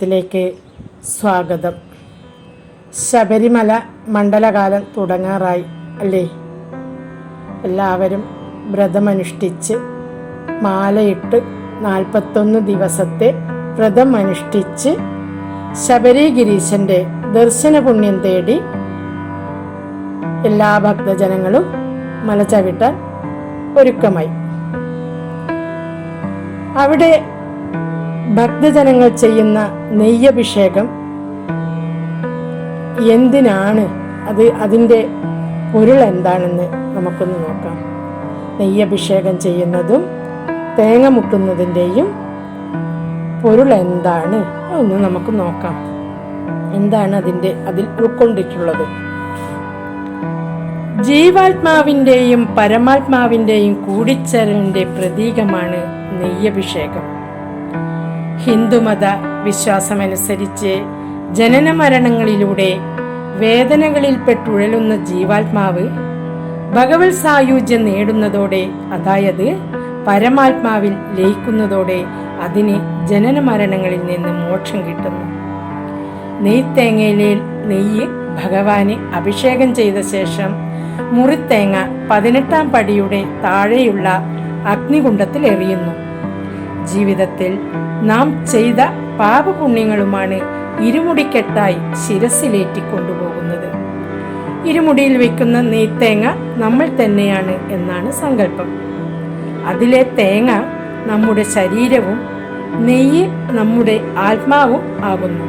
ത്തിലേക്ക് സ്വാഗതം. ശബരിമല മണ്ഡലകാലം തുടങ്ങാറായി അല്ലേ? എല്ലാവരും വ്രതമനുഷ്ഠിച്ച് മാലയിട്ട് നാൽപ്പത്തൊന്ന് ദിവസത്തെ വ്രതം അനുഷ്ഠിച്ച് ശബരി ഗിരീശന്റെ ദർശന പുണ്യം തേടി എല്ലാ ഭക്തജനങ്ങളും മല ചവിട്ടാൻ ഒരുക്കമായി. അവിടെ ഭക്തജനങ്ങൾ ചെയ്യുന്ന നെയ്യഭിഷേകം എന്തിനാണ്? അത് അതിന്റെ പൊരുൾ എന്താണെന്ന് നമുക്കൊന്ന് നോക്കാം. നെയ്യഭിഷേകം ചെയ്യുന്നതും തേങ്ങ മുട്ടുന്നതിന്റെയും പൊരുൾ എന്താണ്? ഒന്ന് നമുക്ക് നോക്കാം. എന്താണ് അതിന്റെ അതിൽ ഉൾക്കൊണ്ടിട്ടുള്ളത്? ജീവാത്മാവിന്റെയും പരമാത്മാവിന്റെയും കൂടിച്ചേരലിന്റെ പ്രതീകമാണ് നെയ്യഭിഷേകം. ഹിന്ദുമത വിശ്വാസമനുസരിച്ച് ജനന മരണങ്ങളിലൂടെ വേദനകളിൽപ്പെട്ടുഴലുന്ന ജീവാത്മാവ് ഭഗവത് സായുജ്യം നേടുന്നതോടെ അതായത് പരമാത്മാവിൽ ലയിക്കുന്നതോടെ അതിന് ജനന മരണങ്ങളിൽ നിന്ന് മോക്ഷം കിട്ടുന്നു. നെയ്ത്തേങ്ങയിലെ നെയ്യ് ഭഗവാന് അഭിഷേകം ചെയ്ത ശേഷം മുറിത്തേങ്ങ പതിനെട്ടാം പടിയുടെ താഴെയുള്ള അഗ്നികുണ്ഡത്തിൽ എറിയുന്നു ജീവിതത്തിൽ നാം ചെയ്ത പാപപുണ്യങ്ങളുമാണ് ഇരുമുടിക്കെട്ടായി ശിരസിലേറ്റി കൊണ്ടുപോകുന്നത്. ഇരുമുടിയിൽ വെക്കുന്ന നെയ്ത്തേങ്ങ നമ്മൾ തന്നെയാണ് എന്നാണ് സങ്കല്പം. അതിലെ തേങ്ങ നമ്മുടെ ശരീരവും നെയ്യ് നമ്മുടെ ആത്മാവും ആകുന്നു.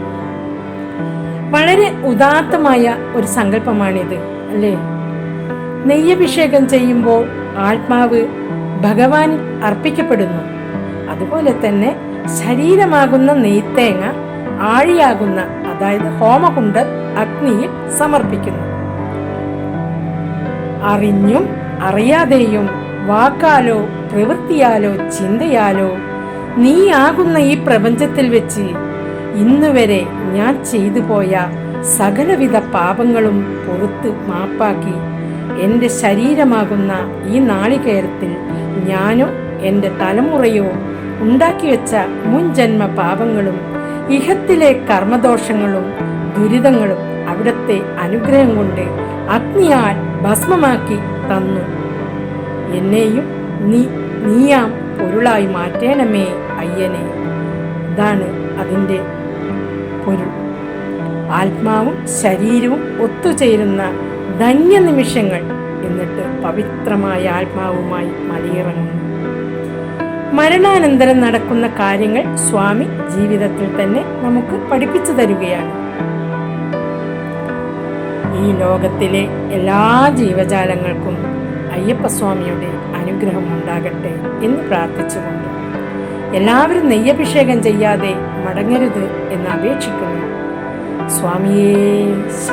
വളരെ ഉദാത്തമായ ഒരു സങ്കല്പമാണിത് അല്ലേ? നെയ്യഭിഷേകം ചെയ്യുമ്പോൾ ആത്മാവ് ഭഗവാൻ അർപ്പിക്കപ്പെടുന്നു. അതുപോലെ തന്നെ ശരീരമാകുന്ന നെയ്ത്തേങ്ങ ആഴിയാകുന്ന അതായത് ഹോമകുണ്ട് അഗ്നിയിൽ സമർപ്പിക്കുന്നു. അറിഞ്ഞും അറിയാതെയും വാക്കാലോ പ്രവൃത്തിയാലോ ചിന്തയാലോ നീ ആകുന്ന ഈ പ്രപഞ്ചത്തിൽ വെച്ച് ഇന്നുവരെ ഞാൻ ചെയ്തു പോയ സകലവിധ പാപങ്ങളും പുറത്ത് മാപ്പാക്കി എന്റെ ശരീരമാകുന്ന ഈ നാളികേരത്തിൽ ഞാനോ എന്റെ തലമുറയോ ഉണ്ടാക്കിവെച്ച മുൻജന്മ പാപങ്ങളും ഇഹത്തിലെ കർമ്മദോഷങ്ങളും ദുരിതങ്ങളും അവിടത്തെ അനുഗ്രഹം കൊണ്ട് അഗ്നിയാൽ ഭസ്മമാക്കി തന്നു. എന്നെയും നീ നീയാം പൊരുളായി മാറ്റേണമേ അയ്യനെ. ഇതാണ് അതിന്റെ പൊരുൾ. ആത്മാവും ശരീരവും ഒത്തുചേരുന്ന ധന്യ നിമിഷങ്ങൾ എന്നിട്ട് പവിത്രമായ ആത്മാവുമായി മലയിറങ്ങുന്നു മരണാനന്തരം നടക്കുന്ന കാര്യങ്ങൾ സ്വാമി ജീവിതത്തിൽ തന്നെ നമുക്ക് പഠിപ്പിച്ചു തരികയാണ്. ഈ ലോകത്തിലെ എല്ലാ ജീവജാലങ്ങൾക്കും അയ്യപ്പസ്വാമിയുടെ അനുഗ്രഹം ഉണ്ടാകട്ടെ എന്ന് പ്രാർത്ഥിച്ചുകൊണ്ട് എല്ലാവരും നെയ്യഭിഷേകം ചെയ്യാതെ മടങ്ങരുത് എന്ന് അപേക്ഷിക്കുന്നു. സ്വാമിയേ